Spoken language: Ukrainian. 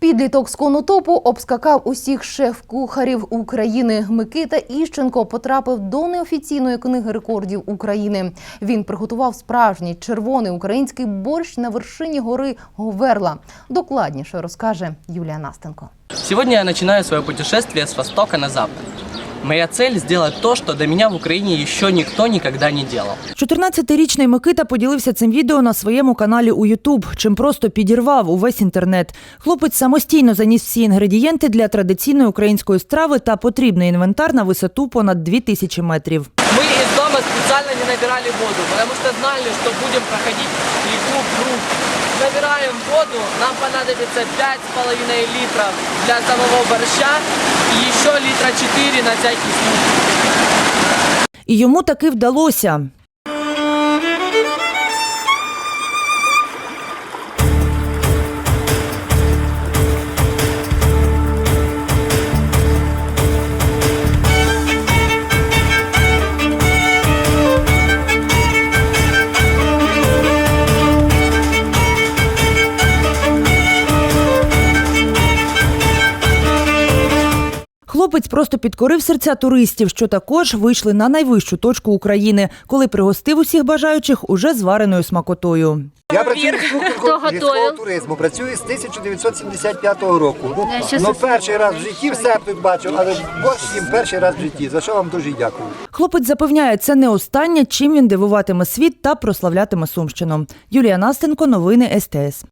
Підліток з конотопу обскакав усіх шеф-кухарів України. Микита Іщенко потрапив до неофіційної книги рекордів України. Він приготував справжній червоний український борщ на вершині гори Говерла. Докладніше розкаже Юлія Настенко. Сьогодні я начинаю своє путешествие з востока на запад. Моя цель сделать то, что до меня в Украине еще никто никогда не делал. 14-річний Микита поділився цим відео на своєму каналі у Ютуб, чим просто підірвав увесь інтернет. Хлопець самостійно заніс всі інгредієнти для традиційної української страви та потрібний інвентар на висоту понад 2000 метрів. Мы из дома специально не набирали воду, потому что знали, что будем проходить реку Круг. Набираем воду, нам понадобится 5,5 литров для самого борща литра 4 на всякий случай. І йому таки вдалося. Хлопець просто підкорив серця туристів, що також вийшли на найвищу точку України, коли пригостив усіх бажаючих уже звареною смакотою. Я працюю готовив? туризму. Працюю з 1975 року. Ну, ну, перший раз в житті все тут бачив, але борщ їм перший раз в житті. За що вам дуже дякую. Хлопець запевняє, це не останнє, чим він дивуватиме світ та прославлятиме Сумщину. Юлія Настенко, новини СТС.